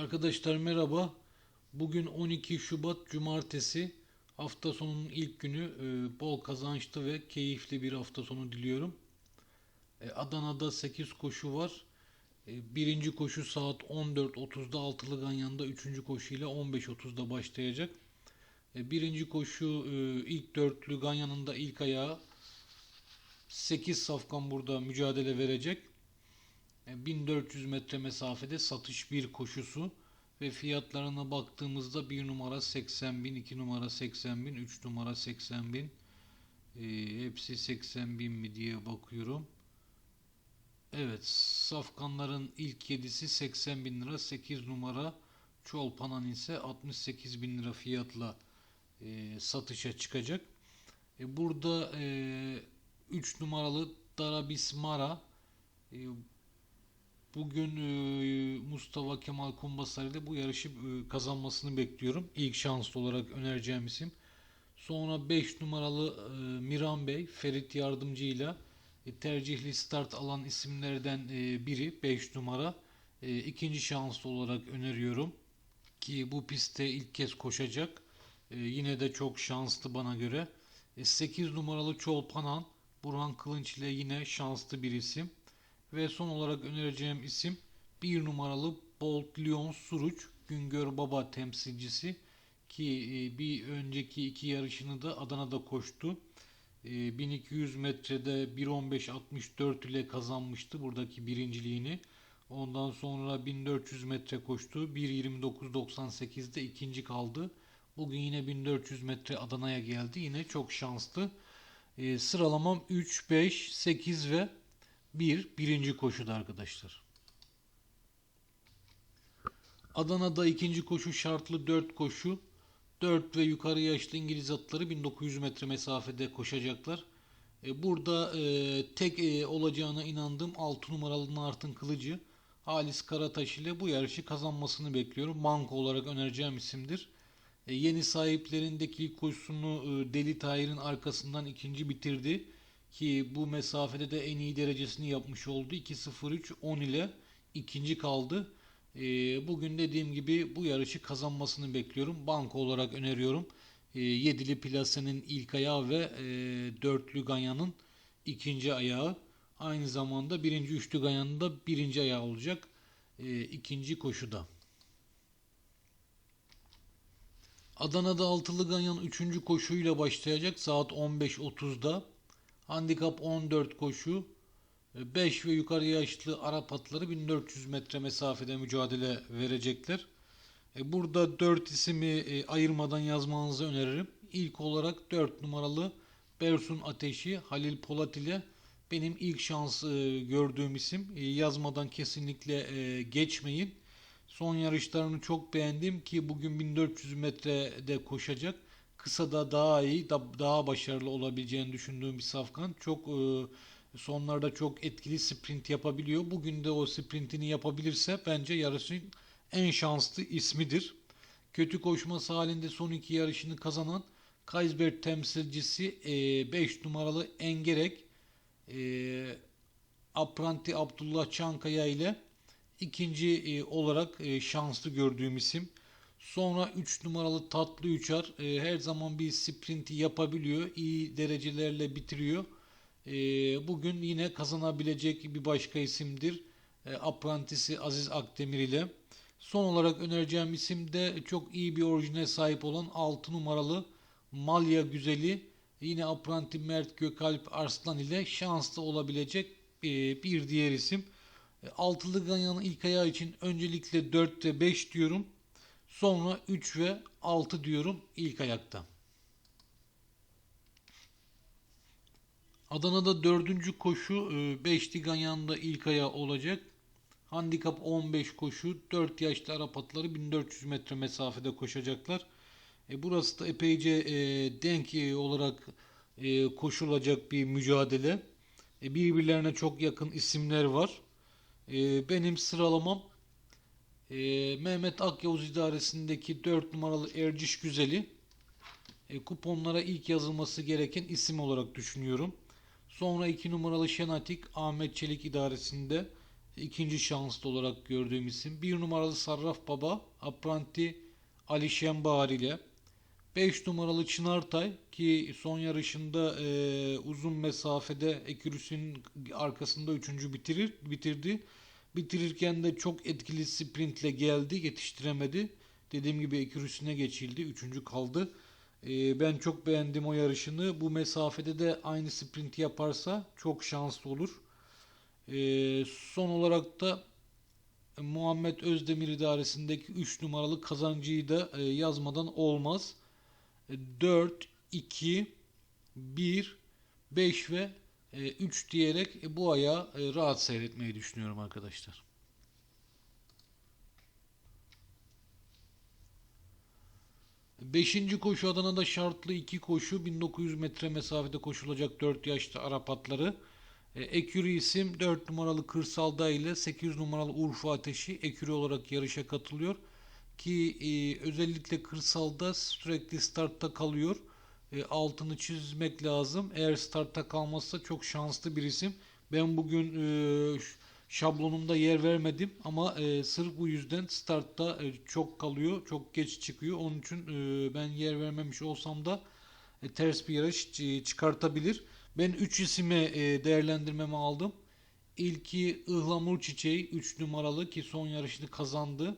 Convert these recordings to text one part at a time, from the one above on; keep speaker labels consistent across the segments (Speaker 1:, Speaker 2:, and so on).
Speaker 1: Arkadaşlar merhaba. Bugün 12 Şubat Cumartesi. Hafta sonunun ilk günü. Ee, Bol kazançlı ve keyifli bir hafta sonu diliyorum. Ee, Adana'da 8 koşu var. Ee, Birinci koşu saat 14.30'da Altılı Ganyan'da. Üçüncü koşuyla 15.30'da başlayacak. Birinci koşu e, ilk dörtlü Ganyan'ın da ilk ayağı. 8 safkan burada mücadele verecek. E, 1400 metre mesafede satış bir koşusu ve fiyatlarına baktığımızda 1 numara 80 bin, 2 numara 80 bin, 3 numara 80 bin. E, hepsi 80 bin mi diye bakıyorum. Evet, safkanların ilk yedisi 80 bin lira, 8 numara Çolpanan ise 68 bin lira fiyatla e, satışa çıkacak. E, burada e, 3 numaralı Darabismara e, Bugün e, Mustafa Kemal Kumbasar ile bu yarışı e, kazanmasını bekliyorum. İlk şanslı olarak önereceğim isim. Sonra 5 numaralı e, Miran Bey, Ferit Yardımcı ile tercihli start alan isimlerden e, biri 5 numara. E, ikinci şanslı olarak öneriyorum. Ki bu pistte ilk kez koşacak. E, yine de çok şanslı bana göre. E, 8 numaralı Çolpanan, Burhan Kılınç ile yine şanslı bir isim. Ve son olarak önereceğim isim 1 numaralı Bolt Lyon Suruç Güngör Baba temsilcisi ki e, bir önceki iki yarışını da Adana'da koştu. E, 1200 metrede 1.15.64 ile kazanmıştı buradaki birinciliğini. Ondan sonra 1400 metre koştu. 1.29.98'de ikinci kaldı. Bugün yine 1400 metre Adana'ya geldi. Yine çok şanslı. E, sıralamam 3, 5, 8 ve 1. Birinci koşuda arkadaşlar. Adana'da ikinci koşu şartlı 4 koşu. 4 ve yukarı yaşlı İngiliz atları 1900 metre mesafede koşacaklar. E, Burada e, tek e, olacağına inandığım 6 numaralı Nartın Kılıcı Halis Karataş ile bu yarışı kazanmasını bekliyorum. Manko olarak önereceğim isimdir. E, yeni sahiplerindeki koşusunu e, Deli Tahir'in arkasından ikinci bitirdi ki bu mesafede de en iyi derecesini yapmış oldu. 2.03 10 ile ikinci kaldı. E, bugün dediğim gibi bu yarışı kazanmasını bekliyorum. Banko olarak öneriyorum. E, yedili Plase'nin ilk ayağı ve e, dörtlü Ganyan'ın ikinci ayağı. Aynı zamanda birinci üçlü Ganyan'ın da birinci ayağı olacak. E, ikinci koşuda. Adana'da altılı Ganyan 3. koşuyla başlayacak saat 15.30'da. Handikap 14 koşu. 5 ve yukarı yaşlı Arap atları 1400 metre mesafede mücadele verecekler. E, Burada 4 ismi e, ayırmadan yazmanızı öneririm. İlk olarak 4 numaralı Bersun Ateşi Halil Polat ile benim ilk şans e, gördüğüm isim. Yazmadan kesinlikle geçmeyin. Son yarışlarını çok beğendim ki bugün 1400 metrede koşacak kısa da daha iyi, daha başarılı olabileceğini düşündüğüm bir safkan. Çok e, sonlarda çok etkili sprint yapabiliyor. Bugün de o sprintini yapabilirse bence yarışın en şanslı ismidir. Kötü koşması halinde son iki yarışını kazanan Kaysberg temsilcisi 5 e, numaralı Engerek e, Apranti Abdullah Çankaya ile ikinci olarak şanslı gördüğüm isim. Sonra 3 numaralı tatlı uçar. E, her zaman bir sprinti yapabiliyor. İyi derecelerle bitiriyor. E, bugün yine kazanabilecek bir başka isimdir. E, aprantisi Aziz Akdemir ile. Son olarak önereceğim isim de çok iyi bir orijine sahip olan 6 numaralı Malya Güzeli. Yine apranti Mert Gökalp Arslan ile şanslı olabilecek e, bir diğer isim. E, altılı Ganyan'ın ilk ayağı için öncelikle 4 ve 5 diyorum. Sonra 3 ve 6 diyorum ilk ayakta. Adana'da dördüncü koşu 5'li e, Ganyan'da ilk ayağı olacak. Handikap 15 koşu 4 yaşlı Arap atları 1400 metre mesafede koşacaklar. E, burası da epeyce e, denk e, olarak e, koşulacak bir mücadele. E, birbirlerine çok yakın isimler var. E, benim sıralamam e, Mehmet Akyavuz idaresindeki 4 numaralı Erciş Güzeli e, kuponlara ilk yazılması gereken isim olarak düşünüyorum. Sonra 2 numaralı Şenatik Ahmet Çelik idaresinde ikinci şanslı olarak gördüğüm isim. Bir numaralı Sarraf Baba, Apranti Ali Şembar ile. 5 numaralı Çınartay ki son yarışında e, uzun mesafede Ekürüs'ün arkasında 3. bitirir bitirdi. Bitirirken de çok etkili sprintle geldi, yetiştiremedi. Dediğim gibi Ekürüs'üne geçildi, 3. kaldı. E, ben çok beğendim o yarışını. Bu mesafede de aynı sprinti yaparsa çok şanslı olur. E, son olarak da Muhammed Özdemir idaresindeki 3 numaralı kazancıyı da e, yazmadan olmaz. 4, 2, 1, 5 ve 3 diyerek e, bu aya e, rahat seyretmeyi düşünüyorum arkadaşlar. Beşinci koşu Adana'da şartlı iki koşu 1900 metre mesafede koşulacak 4 yaşlı Arap atları. E, Ekürü isim 4 numaralı Kırsalda ile 8 numaralı Urfa Ateşi Ekürü olarak yarışa katılıyor. Ki e, özellikle kırsalda sürekli startta kalıyor. E, altını çizmek lazım. Eğer startta kalmazsa çok şanslı bir isim. Ben bugün e, şablonumda yer vermedim ama e, sırf bu yüzden startta e, çok kalıyor. Çok geç çıkıyor. Onun için ben yer vermemiş olsam da ters bir yarış e, çıkartabilir. Ben 3 isime e, değerlendirmemi aldım. İlki ıhlamur çiçeği 3 numaralı ki son yarışını kazandı.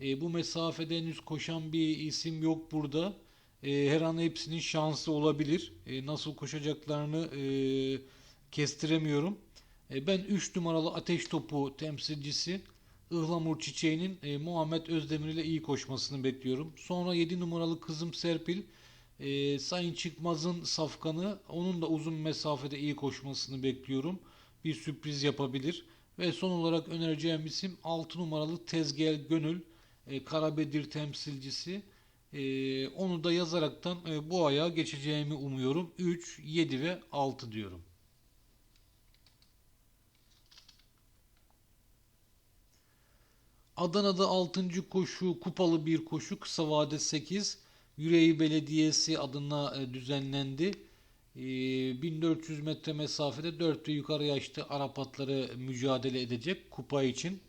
Speaker 1: E, bu mesafede henüz koşan bir isim yok burada. E, her an hepsinin şansı olabilir. E, nasıl koşacaklarını e, kestiremiyorum. E, ben 3 numaralı ateş topu temsilcisi Ihlamur Çiçeği'nin e, Muhammed Özdemir ile iyi koşmasını bekliyorum. Sonra 7 numaralı kızım Serpil e, Sayın Çıkmaz'ın safkanı onun da uzun mesafede iyi koşmasını bekliyorum. Bir sürpriz yapabilir. Ve son olarak önereceğim isim 6 numaralı Tezgel Gönül e, Karabedir temsilcisi. E, onu da yazaraktan e, bu aya geçeceğimi umuyorum. 3, 7 ve 6 diyorum. Adana'da 6. koşu kupalı bir koşu kısa vade 8 Yüreği Belediyesi adına e, düzenlendi. 1400 e, metre mesafede 4 ve yukarı yaşlı Arap atları mücadele edecek kupa için.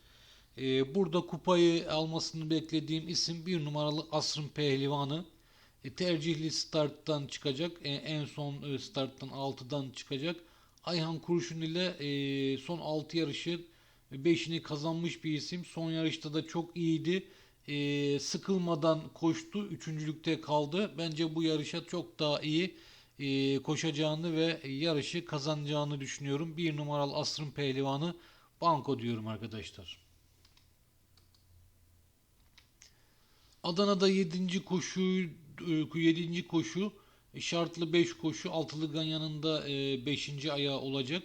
Speaker 1: E, burada kupayı almasını beklediğim isim bir numaralı Asrın Pehlivanı. tercihli starttan çıkacak. en son starttan 6'dan çıkacak. Ayhan Kurşun ile son 6 yarışı 5'ini kazanmış bir isim. Son yarışta da çok iyiydi e, sıkılmadan koştu. Üçüncülükte kaldı. Bence bu yarışa çok daha iyi e, koşacağını ve yarışı kazanacağını düşünüyorum. Bir numaralı Asrın Pehlivanı banko diyorum arkadaşlar. Adana'da 7. koşu 7. E, koşu e, şartlı 5 koşu altılı ganyanında 5. E, ayağı olacak.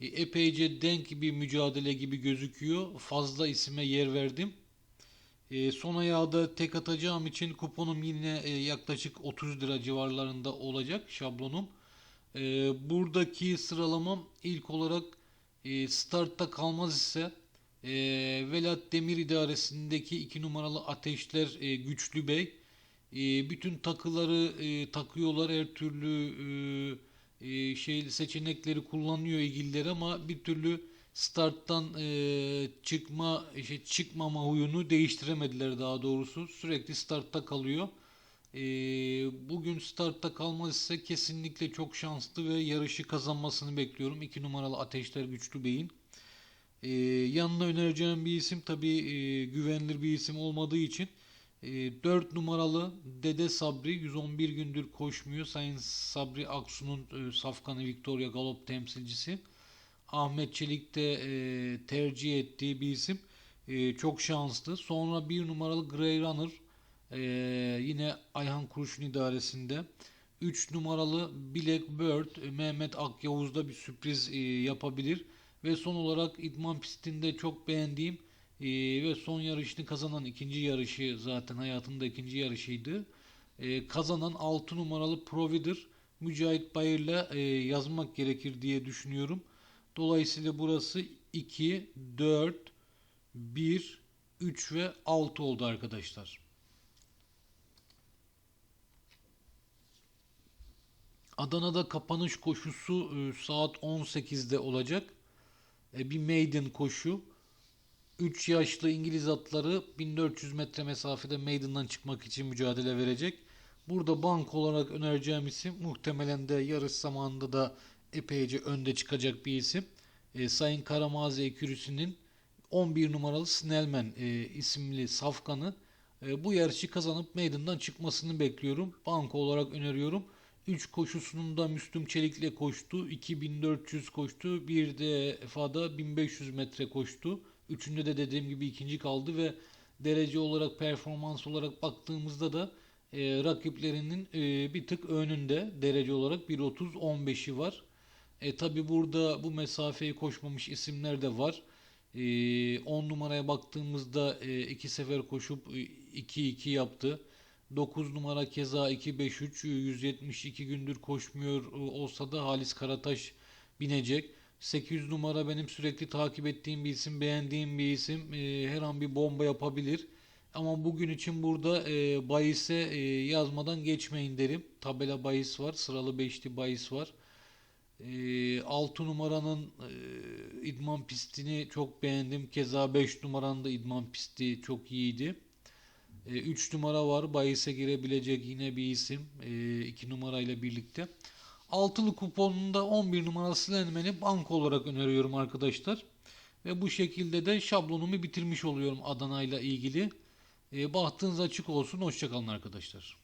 Speaker 1: Epeyce denk bir mücadele gibi gözüküyor. Fazla isime yer verdim. Son ayağda tek atacağım için kuponum yine yaklaşık 30 lira civarlarında olacak şablonum. Buradaki sıralamam ilk olarak startta kalmaz ise e, Velat Demir idaresindeki 2 numaralı ateşler e, Güçlü Bey. E, bütün takıları e, takıyorlar her türlü e, e, şey seçenekleri kullanıyor ilgililer ama bir türlü starttan e, çıkma işte çıkmama huyunu değiştiremediler daha doğrusu. Sürekli startta kalıyor. E, bugün startta kalmaz ise kesinlikle çok şanslı ve yarışı kazanmasını bekliyorum. 2 numaralı Ateşler Güçlü Bey'in. E, yanına önereceğim bir isim tabi e, güvenilir bir isim olmadığı için e, 4 numaralı Dede Sabri 111 gündür koşmuyor. Sayın Sabri Aksu'nun e, Safkanı Victoria Galop temsilcisi. Ahmet Çelik de e, tercih ettiği bir isim. E, çok şanslı. Sonra bir numaralı Grey Runner e, yine Ayhan Kurşun idaresinde. 3 numaralı Blackbird e, Mehmet Akyavuz'da bir sürpriz e, yapabilir. Ve son olarak idman pistinde çok beğendiğim e, ve son yarışını kazanan ikinci yarışı zaten hayatında ikinci yarışıydı. E, kazanan 6 numaralı Provider Mücahit Bayır'la e, yazmak gerekir diye düşünüyorum. Dolayısıyla burası 2, 4, 1, 3 ve 6 oldu arkadaşlar. Adana'da kapanış koşusu e, saat 18'de olacak. E, bir maiden koşu. 3 yaşlı İngiliz atları 1400 metre mesafede meydandan çıkmak için mücadele verecek. Burada bank olarak önereceğim isim muhtemelen de yarış zamanında da epeyce önde çıkacak bir isim. E, Sayın Karamazi Ekürüsü'nün 11 numaralı Snellman e, isimli safkanı e, bu yarışı kazanıp meydandan çıkmasını bekliyorum. Banko olarak öneriyorum. 3 koşusunun da Müslüm Çelik'le koştu. 2400 koştu. Bir de FA'da 1500 metre koştu. Üçünde de dediğim gibi ikinci kaldı ve derece olarak performans olarak baktığımızda da e, rakiplerinin e, bir tık önünde derece olarak 1.30-15'i var. E tabi burada bu mesafeyi koşmamış isimler de var. 10 numaraya baktığımızda 2 sefer koşup 2-2 yaptı. 9 numara keza 2-5-3 172 gündür koşmuyor e, olsa da Halis Karataş binecek. 800 numara benim sürekli takip ettiğim bir isim, beğendiğim bir isim. E, her an bir bomba yapabilir. Ama bugün için burada e, bahise e, yazmadan geçmeyin derim. Tabela bahis var, sıralı beşli bahis var. E, 6 numaranın e, idman pistini çok beğendim. Keza 5 numaranın da idman pisti çok iyiydi. 3 numara var. Bayis'e girebilecek yine bir isim. 2 numarayla birlikte. Altılı kuponunda 11 numarası Lenmen'i bank olarak öneriyorum arkadaşlar. Ve bu şekilde de şablonumu bitirmiş oluyorum Adana ile ilgili. E, bahtınız açık olsun. Hoşçakalın arkadaşlar.